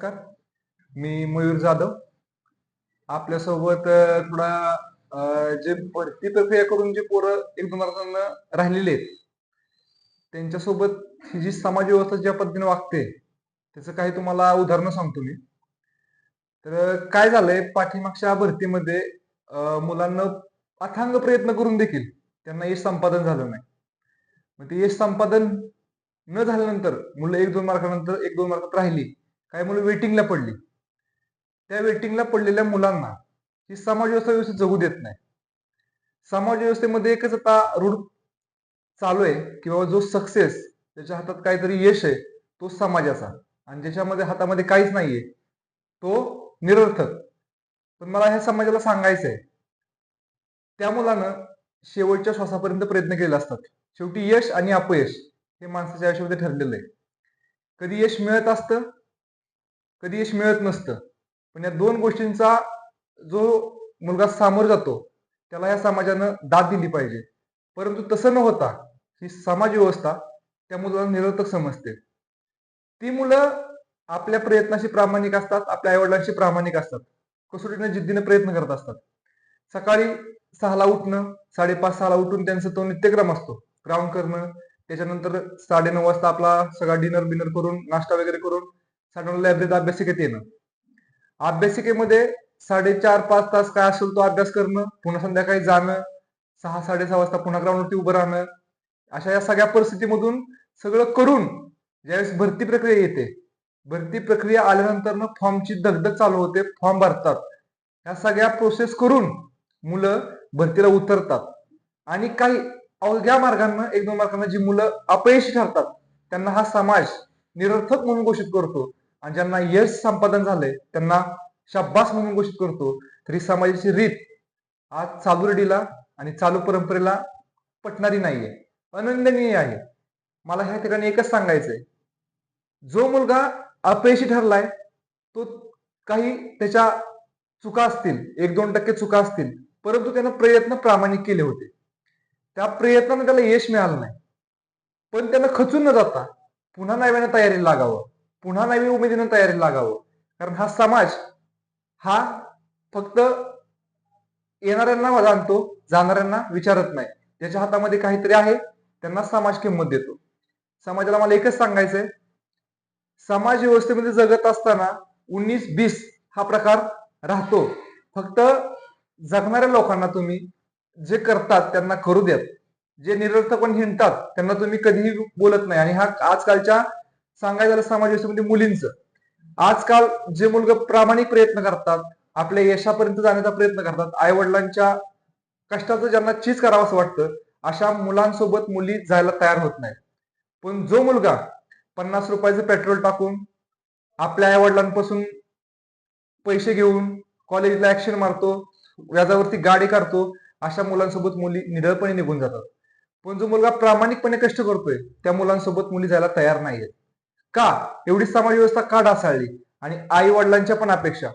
नमस्कार. मी मयूर जाधव. आपल्यासोबत थोडा जे भरती प्रक्रिया करून जे पोरं एक दोन वर्षांना राहिलेले आहेत त्यांच्यासोबत ही जी समाज व्यवस्था ज्या पद्धतीने वागते त्याचं काही तुम्हाला उदाहरणं सांगतो मी. तर काय झालंय पाठीमागच्या भरतीमध्ये मुलांना अथांग प्रयत्न करून देखील त्यांना यश संपादन झालं नाही. मग ते यश संपादन न झाल्यानंतर मुलं एक दोन मार्कानंतर एक दोन मार्कात राहिली काही मुलं वेटिंगला पडली? त्या वेटिंगला पडलेल्या मुलांना ही समाज व्यवस्था व्यवस्थित जगू देत नाही. समाज व्यवस्थेमध्ये एकच आता रूढ चालू आहे की बाबा जो सक्सेस त्याच्या हातात काहीतरी यश आहे तो समाजाचा. आणि ज्याच्यामध्ये हातामध्ये काहीच नाहीये तो निरर्थक. पण मला ह्या समाजाला सांगायचं आहे त्या मुलानं शेवटच्या श्वासापर्यंत प्रयत्न केले असतात. शेवटी यश आणि अपयश हे माणसाच्या आयुष्यामध्ये ठरलेलं आहे. कधी यश मिळत असतं कधी यश मिळत नसतं. पण या दोन गोष्टींचा जो मुलगा सामोर जातो त्याला या समाजानं दाद दिली पाहिजे. परंतु तसं न होता ही समाज व्यवस्था त्या मुलाला निरर्थक समजते. ती मुलं आपल्या प्रयत्नाशी प्रामाणिक असतात आपल्या आईवडिलांशी प्रामाणिक असतात. कसोटीने जिद्दीने प्रयत्न करत असतात. सकाळी सहाला उठणं साडेपाच सहाला उठून त्यांचा तो नित्यक्रम असतो. ग्राउंड करणं त्याच्यानंतर साडे नऊ वाजता आपला सगळा डिनर बिनर करून नाश्ता वगैरे करून साधारण लायब्ररीत अभ्यासिकेत येणं. अभ्यासिकेमध्ये साडेचार पाच तास काय असेल तो अभ्यास करणं पुन्हा संध्याकाळी जाणं सहा साडेसहा वाजता पुन्हा ग्राउंडवरती उभं राहणं अशा या सगळ्या परिस्थितीमधून सगळं करून ज्यावेळेस भरती प्रक्रिया येते भरती प्रक्रिया आल्यानंतर फॉर्मची दगदग चालू होते फॉर्म भरतात. ह्या सगळ्या प्रोसेस करून मुलं भरतीला उतरतात. आणि काही अवघ्या मार्गांना एक दोन मार्गांना जी मुलं अपयशी ठरतात त्यांना हा समाज निरर्थक म्हणून घोषित करतो. आणि ज्यांना यश संपादन झालंय त्यांना शाब्बास म्हणून घोषित करतो. तरी समाजाची रीत आज चालू रडीला आणि चालू परंपरेला पटणारी नाहीये. अनंदनीय आहे. मला ह्या ठिकाणी एकच सांगायचंय. जो मुलगा अपयशी ठरलाय तो काही त्याच्या चुका असतील एक दोन टक्के चुका असतील परंतु त्यानं प्रयत्न प्रामाणिक केले होते. त्या प्रयत्नानं त्याला यश मिळालं नाही. पण त्यानं खचून न जाता पुन्हा नव्याने तयारीला लागावं. पुन्हा नवी उमेदीनं तयारी लागावं. कारण हा समाज हा फक्त येणाऱ्यांना जाणतो जाणाऱ्यांना विचारत नाही. ज्याच्या हातामध्ये काहीतरी आहे त्यांना समाज किंमत देतो. समाजाला मला एकच सांगायचंय समाज व्यवस्थेमध्ये जगत असताना उन्नीस बीस हा प्रकार राहतो. फक्त जगणाऱ्या लोकांना तुम्ही जे करतात त्यांना करू द्यात. जे निरर्थकपण हिंडतात त्यांना तुम्ही कधीही बोलत नाही. आणि हा आजकालच्या सांगायचं झालं समाज म्हणजे मुलींचं. आजकाल जे मुलगा प्रामाणिक प्रयत्न करतात आपल्या यशापर्यंत जाण्याचा प्रयत्न करतात आई वडिलांच्या कष्टाचं ज्यांना चीज करावं असं वाटतं अशा मुलांसोबत मुली जायला तयार होत नाहीत. पण जो मुलगा पन्नास रुपयाचं पेट्रोल टाकून आपल्या आई वडिलांपासून पैसे घेऊन कॉलेजला ऍक्शन मारतो व्याजावरती गाडी काढतो अशा मुलांसोबत मुली निडळपणे निघून जातात. पण जो मुलगा प्रामाणिकपणे कष्ट करतोय त्या मुलांसोबत मुली जायला तयार नाहीयेत. का? एवढी समाज व्यवस्था का ढासाळली? आणि आई वडिलांच्या पण अपेक्षा.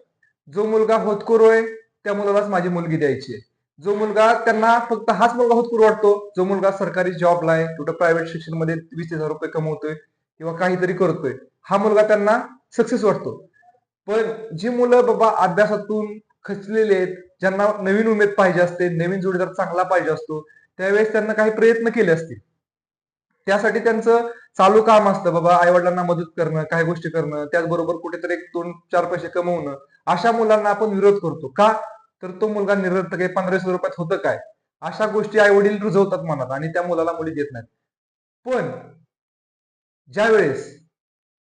जो मुलगा होतकरू आहे त्या मुलालाच माझी मुलगी द्यायची आहे. जो मुलगा त्यांना फक्त हाच मुलगा होतकरू वाटतो जो मुलगा सरकारी जॉबला आहे कुठं प्रायव्हेट शिक्षणमध्ये वीस हजार रुपये कमवतोय किंवा काहीतरी करतोय हा मुलगा त्यांना सक्सेस वाटतो. पण जी मुलं बाबा अभ्यासातून खचलेले आहेत ज्यांना नवीन उमेद पाहिजे असते नवीन जोडीदार चांगला पाहिजे असतो त्यावेळेस त्यांना काही प्रयत्न केले असतील. त्यासाठी त्यांचं चालू काम असतं बाबा आई वडिलांना मदत करणं काही गोष्टी करणं त्याचबरोबर कुठेतरी एक दोन चार पैसे कमवणं अशा मुलांना आपण विरोध करतो. का? तर तो मुलगा निरर्थक आहे पंधराशे रुपयात होतं काय? अशा गोष्टी आई वडील रुजवतात मनात आणि त्या मुलाला मुली देत नाहीत. पण ज्या वेळेस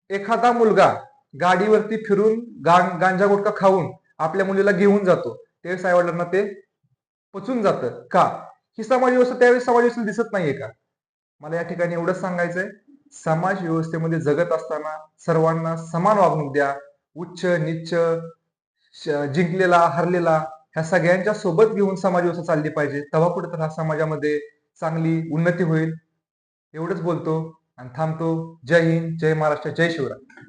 एखादा मुलगा गाडीवरती फिरून गांजा गुटखा खाऊन आपल्या मुलीला घेऊन जातो त्यावेळेस आई वडिलांना ते पचून जातं. का? ही समाज व्यवस्था त्यावेळेस समाज व्यवस्था दिसत नाहीये का? मला या ठिकाणी एवढंच सांगायचंय. समाज व्यवस्थेमध्ये जगत असताना सर्वांना समान वागणूक द्या. उच्च निच्च श- जिंकलेला हरलेला ह्या सगळ्यांच्या सोबत घेऊन समाज व्यवस्था चालली पाहिजे. तेव्हा कुठे तर हा समाजामध्ये चांगली उन्नती होईल. एवढंच बोलतो आणि थांबतो. जय हिंद जय महाराष्ट्र जय शिवराय.